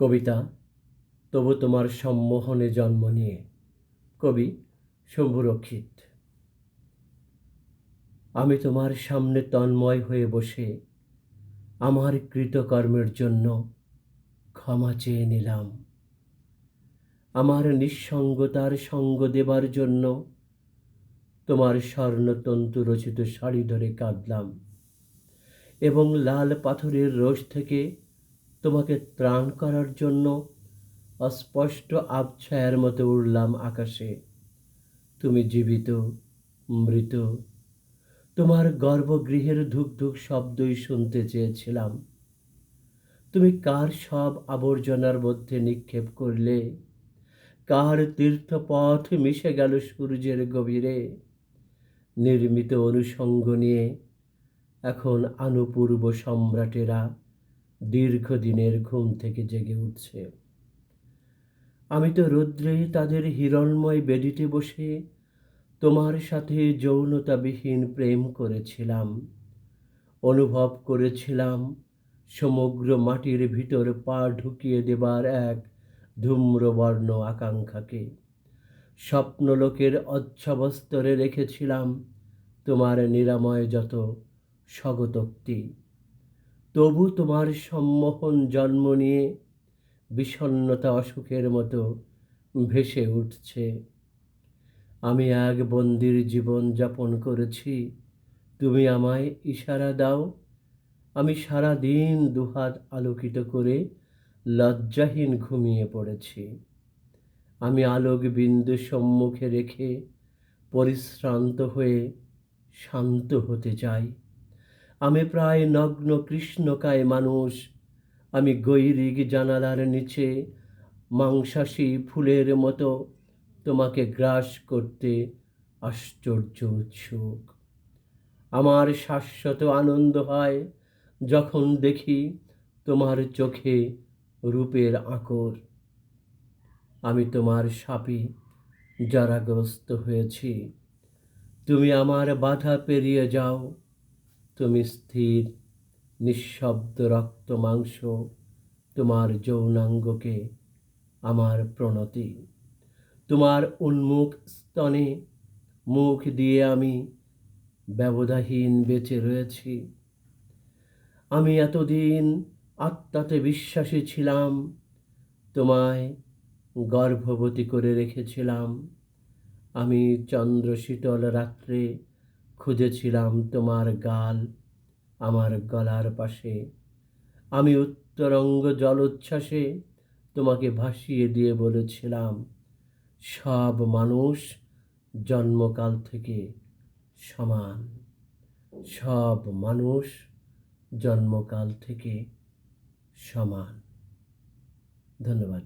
কবিতা, তবু তোমার সম্মোহনে জন্ম নিয়ে। কবি শম্ভুরক্ষিত। আমি তোমার সামনে তন্ময় হয়ে বসে, আমার কৃতকর্মের জন্য ক্ষমা চেয়ে নিলাম। আমার নিঃসঙ্গতার সঙ্গ দেবার জন্য তোমার স্বর্ণতন্তু রচিত শাড়ি ধরে কাঁদলাম এবং লাল পাথরের রোষ থেকে তোমাকে ত্রাণ করার জন্য অস্পষ্ট আবছায়ার মতো উড়লাম আকাশে। তুমি জীবিত, মৃত। তোমার গর্ভগৃহের ধুক ধুক শব্দই শুনতে চেয়েছিলাম। তুমি কার সব আবর্জনার মধ্যে নিক্ষেপ করলে? কার তীর্থপথ মিশে গেল সূর্যের গভীরে? নির্মিত অনুষঙ্গ নিয়ে এখন আনুপূর্ব সম্রাটেরা দীর্ঘদিনের ঘুম থেকে জেগে উঠছে। আমি তো রৌদ্রে তাদের হিরণময় বেদিতে বসে তোমার সাথে যৌনতাবিহীন প্রেম করেছিলাম, অনুভব করেছিলাম, সমগ্র মাটির ভিতর পা ঢুকিয়ে দেবার এক ধূম্রবর্ণ আকাঙ্ক্ষাকে। স্বপ্নলোকের অচ্ছাবস্তরে রেখেছিলাম তোমার নিরাময় যত স্বগতোক্তি। তবু তোমার সম্মোহন জন্ম নিয়ে বিষণ্নতা অসুখের মতো ভেসে উঠছে। আমি এক বন্দির জীবন যাপন করেছি। তুমি আমায় ইশারা দাও। আমি সারা দিন দুহাত আলোকিত করে লজ্জাহীন ঘুমিয়ে পড়েছি। আমি আলোক বিন্দু সম্মুখে রেখে পরিশ্রান্ত হয়ে শান্ত হতে চাই। আমি প্রায় নগ্ন কৃষ্ণকায় মানুষ। আমি গৈরিক জানালার নিচে মাংসাশী ফুলের মতো তোমাকে গ্রাস করতে আশ্চর্য উৎসুক। আমার শাশ্বত আনন্দ হয় যখন দেখি তোমার চোখে রূপের আঁকর। আমি তোমার সাপে, জরাগ্রস্ত হয়েছি। তুমি আমার বাধা পেরিয়ে যাও। তুমি স্থির, নিঃশব্দ রক্ত মাংস তোমার যৌনাঙ্গকে আমার প্রণতি। তোমার উন্মুখ স্তনে মুখ দিয়ে আমি ব্যবধাহীন বেঁচে রয়েছি। আমি এতদিন আত্মাতে বিশ্বাসী ছিলাম, তোমায় গর্ভবতী করে রেখেছিলাম। আমি চন্দ্রশীতল রাত্রে খুঁজেছিলাম তোমার গাল আমার গলার পাশে। আমি উত্তরঙ্গ জলোচ্ছ্বাসে তোমাকে ভাসিয়ে দিয়ে বলেছিলাম, সব মানুষ জন্মকাল থেকে সমান। সব মানুষ জন্মকাল থেকে সমান। ধন্যবাদ।